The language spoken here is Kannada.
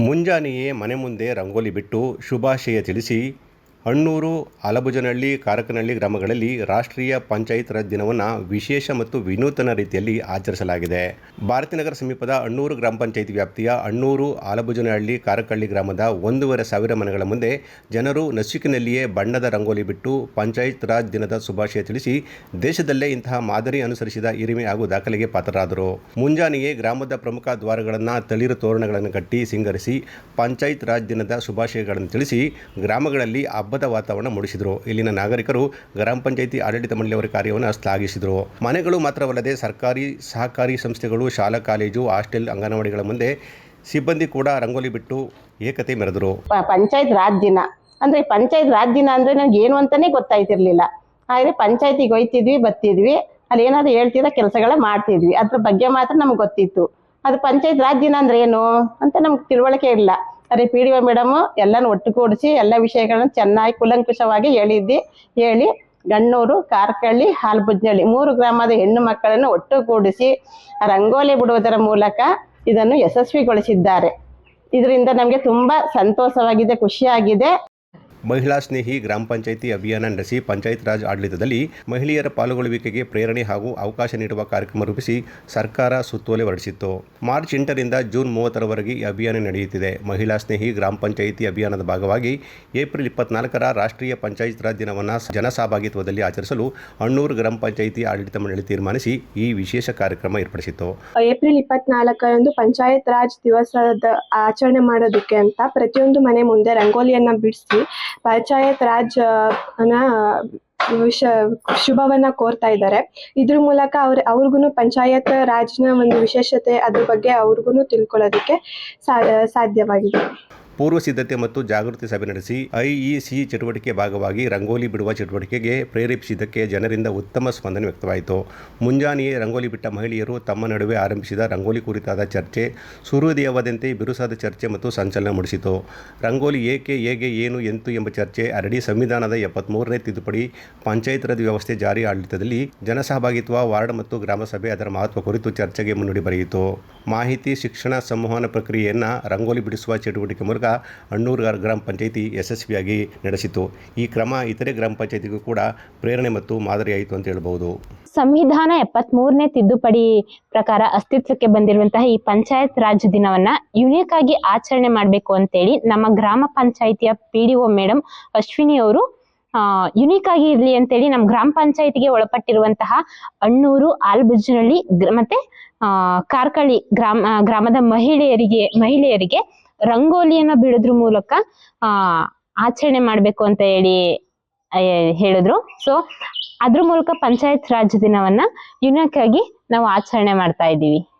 ಮುಂಜಾನೆಯೇ ಮನೆ ಮುಂದೆ ರಂಗೋಲಿ ಬಿಟ್ಟು ಶುಭಾಶಯ ತಿಳಿಸಿ ಅಣ್ಣೂರು ಅಲಬುಜನಹಳ್ಳಿ, ಕಾರಕನಹಳ್ಳಿ ಗ್ರಾಮಗಳಲ್ಲಿ ರಾಷ್ಟ್ರೀಯ ಪಂಚಾಯತ್ ರಾಜ್ ದಿನವನ್ನು ವಿಶೇಷ ಮತ್ತು ವಿನೂತನ ರೀತಿಯಲ್ಲಿ ಆಚರಿಸಲಾಗಿದೆ. ಭಾರತೀನಗರ ಸಮೀಪದ ಅಣ್ಣೂರು ಗ್ರಾಮ ಪಂಚಾಯತ್ ವ್ಯಾಪ್ತಿಯ ಅಣ್ಣೂರು ಆಲಬುಜನಹಳ್ಳಿ ಕಾರಕಹಳ್ಳಿ ಗ್ರಾಮದ ಒಂದೂವರೆ ಸಾವಿರ ಮನೆಗಳ ಮುಂದೆ ಜನರು ನಸುಕಿನಲ್ಲಿಯೇ ಬಣ್ಣದ ರಂಗೋಲಿ ಬಿಟ್ಟು ಪಂಚಾಯತ್ ರಾಜ್ ದಿನದ ಶುಭಾಶಯ ತಿಳಿಸಿ ದೇಶದಲ್ಲೇ ಇಂತಹ ಮಾದರಿ ಅನುಸರಿಸಿದ ಹಿರಿಮೆ ಹಾಗೂ ದಾಖಲೆಗೆ ಪಾತ್ರರಾದರು. ಮುಂಜಾನೆಯೇ ಗ್ರಾಮದ ಪ್ರಮುಖ ದ್ವಾರಗಳನ್ನು ತಳಿರು ತೋರಣಗಳನ್ನು ಕಟ್ಟಿ ಸಿಂಗರಿಸಿ ಪಂಚಾಯತ್ ರಾಜ್ ದಿನದ ಶುಭಾಶಯಗಳನ್ನು ತಿಳಿಸಿ ಗ್ರಾಮಗಳಲ್ಲಿ ಹಬ್ಬದ ವಾತಾವರಣ ಮೂಡಿಸಿದರು. ಇಲ್ಲಿನ ನಾಗರಿಕರು ಗ್ರಾಮ ಪಂಚಾಯಿತಿ ಆಡಳಿತ ಮಂಡಳಿಯವರ ಕಾರ್ಯವನ್ನು ಶ್ಲಾಘಿಸಿದರು. ಮನೆಗಳು ಮಾತ್ರವಲ್ಲದೆ ಸರ್ಕಾರಿ ಸಹಕಾರಿ ಸಂಸ್ಥೆಗಳು, ಶಾಲಾ, ಕಾಲೇಜು, ಹಾಸ್ಟೆಲ್, ಅಂಗನವಾಡಿಗಳ ಮುಂದೆ ಸಿಬ್ಬಂದಿ ಕೂಡ ರಂಗೋಲಿ ಬಿಟ್ಟು ಏಕತೆ ಮೆರೆದರು. ಪಂಚಾಯತ್ ರಾಜ್ ದಿನ. ಅಂದ್ರೆ ಪಂಚಾಯತ್ ರಾಜ್ ದಿನ ಅಂದ್ರೆ ನನಗೆ ಏನು ಅಂತಾನೆ ಗೊತ್ತಾಯ್ತಿರ್ಲಿಲ್ಲ. ಆದ್ರೆ ಪಂಚಾಯತಿಗೆ ಹೋಯ್ತಿದ್ವಿ, ಬರ್ತಿದ್ವಿ. ಅಲ್ಲಿ ಏನಾದ್ರು ಹೇಳ್ತಿರೋ ಕೆಲಸಗಳ ಮಾಡ್ತಿದ್ವಿ. ಅದ್ರ ಬಗ್ಗೆ ಮಾತ್ರ ನಮ್ಗೆ ಗೊತ್ತಿತ್ತು. ಅದು ಪಂಚಾಯತ್ ರಾಜ್ ದಿನ ಅಂದ್ರೆ ಏನು ಅಂತ ನಮ್ಗೆ ತಿಳುವಳಿಕೆ ಇಲ್ಲ. ಅದೇ ಪಿ ಡಿ ಒ ಮೇಡಮ್, ಎಲ್ಲಾನು ಒಟ್ಟುಗೂಡಿಸಿ ಎಲ್ಲ ವಿಷಯಗಳನ್ನ ಚೆನ್ನಾಗಿ ಕುಲಂಕುಷವಾಗಿ ಹೇಳಿದ್ದಿ. ಹೇಳಿ, ಗಣ್ಣೂರು, ಕಾರ್ಕಳ್ಳಿ, ಹಾಲ್ಬುಜ್ನಳ್ಳಿ ಮೂರು ಗ್ರಾಮದ ಹೆಣ್ಣು ಮಕ್ಕಳನ್ನು ಒಟ್ಟುಗೂಡಿಸಿ ರಂಗೋಲಿ ಬಿಡುವುದರ ಮೂಲಕ ಇದನ್ನು ಯಶಸ್ವಿಗೊಳಿಸಿದ್ದಾರೆ. ಇದರಿಂದ ನಮಗೆ ತುಂಬಾ ಸಂತೋಷವಾಗಿದೆ, ಖುಷಿಯಾಗಿದೆ. ಮಹಿಳಾ ಸ್ನೇಹಿ ಗ್ರಾಮ ಪಂಚಾಯಿತಿ ಅಭಿಯಾನ ನಡೆಸಿ ಪಂಚಾಯತ್ ರಾಜ್ ಆಡಳಿತದಲ್ಲಿ ಮಹಿಳೆಯರ ಪಾಲ್ಗೊಳ್ಳುವಿಕೆಗೆ ಪ್ರೇರಣೆ ಹಾಗೂ ಅವಕಾಶ ನೀಡುವ ಕಾರ್ಯಕ್ರಮ ರೂಪಿಸಿ ಸರ್ಕಾರ ಸುತ್ತೋಲೆ ಹೊರಡಿಸಿತ್ತು. ಮಾರ್ಚ್ ಎಂಟರಿಂದ ಜೂನ್ ಮೂವತ್ತರವರೆಗೆ ಈ ಅಭಿಯಾನ ನಡೆಯುತ್ತಿದೆ. ಮಹಿಳಾ ಸ್ನೇಹಿ ಗ್ರಾಮ ಪಂಚಾಯಿತಿ ಅಭಿಯಾನದ ಭಾಗವಾಗಿ ಏಪ್ರಿಲ್ ಇಪ್ಪತ್ನಾಲ್ಕರ ರಾಷ್ಟ್ರೀಯ ಪಂಚಾಯತ್ ರಾಜ್ ದಿನವನ್ನು ಜನಸಹಭಾಗಿತ್ವದಲ್ಲಿ ಆಚರಿಸಲು ಅಣ್ಣೂರು ಗ್ರಾಮ ಪಂಚಾಯಿತಿ ಆಡಳಿತ ಮಂಡಳಿ ತೀರ್ಮಾನಿಸಿ ಈ ವಿಶೇಷ ಕಾರ್ಯಕ್ರಮ ಏರ್ಪಡಿಸಿತ್ತು. ಏಪ್ರಿಲ್ ಇಪ್ಪತ್ನಾಲ್ಕರಂದು ಪಂಚಾಯತ್ ರಾಜ್ ದಿವಸದ ಆಚರಣೆ ಮಾಡೋದಕ್ಕೆ ಅಂತ ಪ್ರತಿಯೊಂದು ಮನೆ ಮುಂದೆ ರಂಗೋಲಿಯನ್ನ ಬಿಡಿಸಿ ಪಂಚಾಯತ್ ರಾಜ್ ಅನ್ನ, ವಿಷ, ಶುಭವನ್ನ ಕೋರ್ತಾ ಇದ್ದಾರೆ ಇದ್ರ ಮೂಲಕ ಅವ್ರ ಅವ್ರಿಗೂ ಪಂಚಾಯತ್ ರಾಜ್ನ ಒಂದು ವಿಶೇಷತೆ ಅದ್ರ ಬಗ್ಗೆ ಅವ್ರಿಗೂ ತಿಳ್ಕೊಳ್ಳೋದಕ್ಕೆ ಸಾಧ್ಯವಾಗಿದೆ. ಪೂರ್ವ ಸಿದ್ಧತೆ ಮತ್ತು ಜಾಗೃತಿ ಸಭೆ ನಡೆಸಿ ಐಇಸಿ ಚಟುವಟಿಕೆ ಭಾಗವಾಗಿ ರಂಗೋಲಿ ಬಿಡುವ ಚಟುವಟಿಕೆಗೆ ಪ್ರೇರೇಪಿಸಿದ್ದಕ್ಕೆ ಜನರಿಂದ ಉತ್ತಮ ಸ್ಪಂದನೆ ವ್ಯಕ್ತವಾಯಿತು. ಮುಂಜಾನೆಯೇ ರಂಗೋಲಿ ಬಿಟ್ಟ ಮಹಿಳೆಯರು ತಮ್ಮ ನಡುವೆ ಆರಂಭಿಸಿದ ರಂಗೋಲಿ ಕುರಿತಾದ ಚರ್ಚೆ ಸೂರ್ಯೋದಯವಾದಂತೆ ಬಿರುಸಾದ ಚರ್ಚೆ ಮತ್ತು ಸಂಚಲನ ಮೂಡಿಸಿತು. ರಂಗೋಲಿ ಏಕೆ, ಹೇಗೆ, ಏನು, ಎಂತು ಎಂಬ ಚರ್ಚೆ ಅರಡಿ ಸಂವಿಧಾನದ ಎಪ್ಪತ್ತ್ಮೂರನೇ ತಿದ್ದುಪಡಿ ಪಂಚಾಯತ್ ರಾಜ್ ವ್ಯವಸ್ಥೆ ಜಾರಿ ಆಡಳಿತದಲ್ಲಿ ಜನಸಹಭಾಗಿತ್ವ, ವಾರ್ಡ್ ಮತ್ತು ಗ್ರಾಮಸಭೆ ಅದರ ಮಹತ್ವ ಕುರಿತು ಚರ್ಚೆಗೆ ಮುನ್ನುಡಿ ಬರೆಯಿತು. ಮಾಹಿತಿ ಶಿಕ್ಷಣ ಸಂವಹನ ಪ್ರಕ್ರಿಯೆಯನ್ನು ರಂಗೋಲಿ ಬಿಡಿಸುವ ಚಟುವಟಿಕೆ ಮೂಲಕ ಅಣ್ಣೂರು ಗ್ರಾಮ ಪಂಚಾಯಿತಿ ಯಶಸ್ವಿಯಾಗಿ ನಡೆಸಿತು. ಈ ಕ್ರಮ ಇತರೆ ಗ್ರಾಮ ಪಂಚಾಯಿತಿಗೂ ಕೂಡ ಪ್ರೇರಣೆ ಮತ್ತು ಮಾದರಿಯಾಯಿತು ಅಂತ ಹೇಳಬಹುದು. ಸಂವಿಧಾನ ಎಪ್ಪತ್ಮೂರನೇ ತಿದ್ದುಪಡಿ ಪ್ರಕಾರ ಅಸ್ತಿತ್ವಕ್ಕೆ ಬಂದಿರುವಂತಹ ಈ ಪಂಚಾಯತ್ ರಾಜ್ ದಿನವನ್ನ ಯುನಿಕ್ ಆಗಿ ಆಚರಣೆ ಮಾಡಬೇಕು ಅಂತೇಳಿ ನಮ್ಮ ಗ್ರಾಮ ಪಂಚಾಯಿತಿಯ P D O madam Ashwini ಅವರು ಯುನಿಕ್ ಆಗಿ ಇರ್ಲಿ ಅಂತೇಳಿ ನಮ್ಮ ಗ್ರಾಮ ಪಂಚಾಯಿತಿಗೆ ಒಳಪಟ್ಟಿರುವಂತಹ ಅಣ್ಣೂರು ಆಲ್ಬುಜ್ನಳ್ಳಿ ಮತ್ತೆ ಕಾರ್ಕಳಿ ಗ್ರಾಮ ಗ್ರಾಮದ ಮಹಿಳೆಯರಿಗೆ ಮಹಿಳೆಯರಿಗೆ ರಂಗೋಲಿಯನ್ನ ಬಿಡೋದ್ರ ಮೂಲಕ, ಆ, ಆಚರಣೆ ಮಾಡಬೇಕು ಅಂತ ಹೇಳಿ ಹೇಳಿದ್ರು. ಸೊ ಅದ್ರ ಮೂಲಕ ಪಂಚಾಯತ್ ರಾಜ್ ದಿನವನ್ನ ಯುನೀಕ್ ಆಗಿ ನಾವು ಆಚರಣೆ ಮಾಡ್ತಾ ಇದ್ದೀವಿ.